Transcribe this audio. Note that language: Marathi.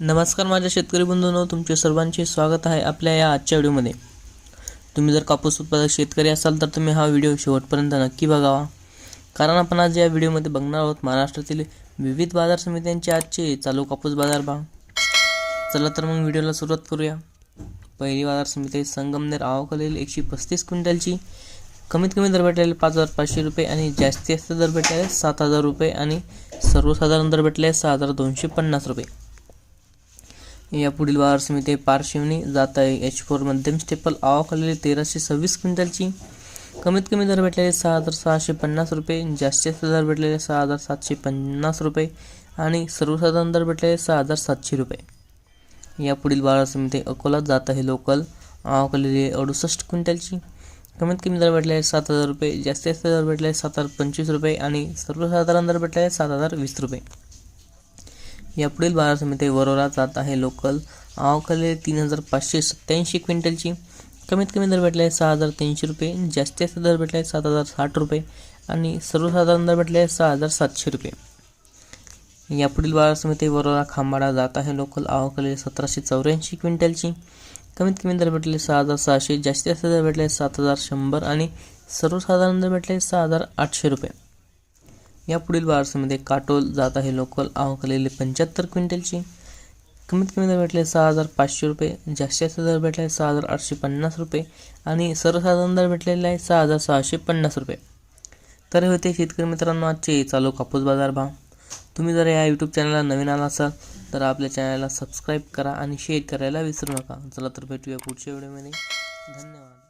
नमस्कार माझ्या शेतकरी बंधूंनो तुमचे सर्वांचे स्वागत आहे आपल्या या आजच्या व्हिडिओमध्ये. तुम्ही जर कापूस उत्पादक शेतकरी असाल तर तुम्ही हा व्हिडिओ शेवटपर्यंत नक्की बघावा कारण आपण आज या व्हिडिओमध्ये बघणार आहोत महाराष्ट्रातील विविध बाजार समित्यांचे आजचे चालू कापूस बाजार भाव चला तर मग व्हिडिओला सुरुवात करूया. पहिली बाजार समिती संगमनेर आवकलेली एकशे पस्तीस क्विंटलची. कमीत कमी दर भेटलेले पाच हजार पाचशे रुपये आणि जास्तीत जास्त दर भेटलेले सात हजार रुपये आणि सर्वसाधारण दर भेटले सहा हजार दोनशे पन्नास रुपये. या पुढील वार समिती पारशिवनी जात आहे. एच फोर मध्यम स्टेपल आवाखालेली तेराशे सव्वीस क्विंटलची. कमीत कमी दर भेटलेले सहा हजार सहाशे पन्नास रुपये जास्तीत जास्त दर भेटलेले सहा हजार सातशे पन्नास रुपये आणि सर्वसाधारण दर भेटलेले सहा हजार सातशे रुपये. या पुढील बाजार समिती अकोला जात आहे लोकल. आवाखालेली अडुसष्ट क्विंटलची. कमीत कमी दर भेटले सात हजार रुपये जास्तीत जास्त दर भेटले सात हजार पंचवीस रुपये आणि सर्वसाधारण दर भेटले सात हजार वीस रुपये. यापुढील बाजार समिती वरोरा जात आहे लोकल. आवकले तीन हजार पाचशे सत्त्याऐंशी क्विंटलची. कमीत कमी दर भेटले सहा हजार तीनशे रुपये. जास्तीत जास्त दर भेटले सात हजार साठ रुपये. आणि सर्वसाधारण दर भेटले सहा हजार सातशे रुपये. यापुढील बाजार समिती वरोरा खांबाडा जात आहे लोकल. आवकले सतराशे चौऱ्याऐंशी क्विंटलची. कमीत कमी दर भेटले सहा हजार सहाशे. जास्तीत जास्त दर भेटले सात हजार शंभर. आणि सर्वसाधारण दर भेटले सहा हजार आठशे रुपये. या पुढील काटोल जात आहे लोकल आवकलेली पंच्याहत्तर क्विंटलची. कमीत कमी दर भेटले सहा हजार पाचशे रुपये जास्तीत जास्त दर भेटले सहा हजार आठशे पन्नास रुपये आणि सर्वसाधारण दर भेटलेला आहे सहा हजार सहाशे पन्नास रुपये. तर हे होते शेतकरी मित्रांनो आजचे चालू कापूस बाजार भाव. तुम्ही जर या यूट्यूब चॅनलला नवीन आला असाल तर आपल्या चॅनलला सबस्क्राईब करा आणि शेअर करायला विसरू नका. चला तर भेटूया पुढच्या व्हिडिओमध्ये धन्यवाद.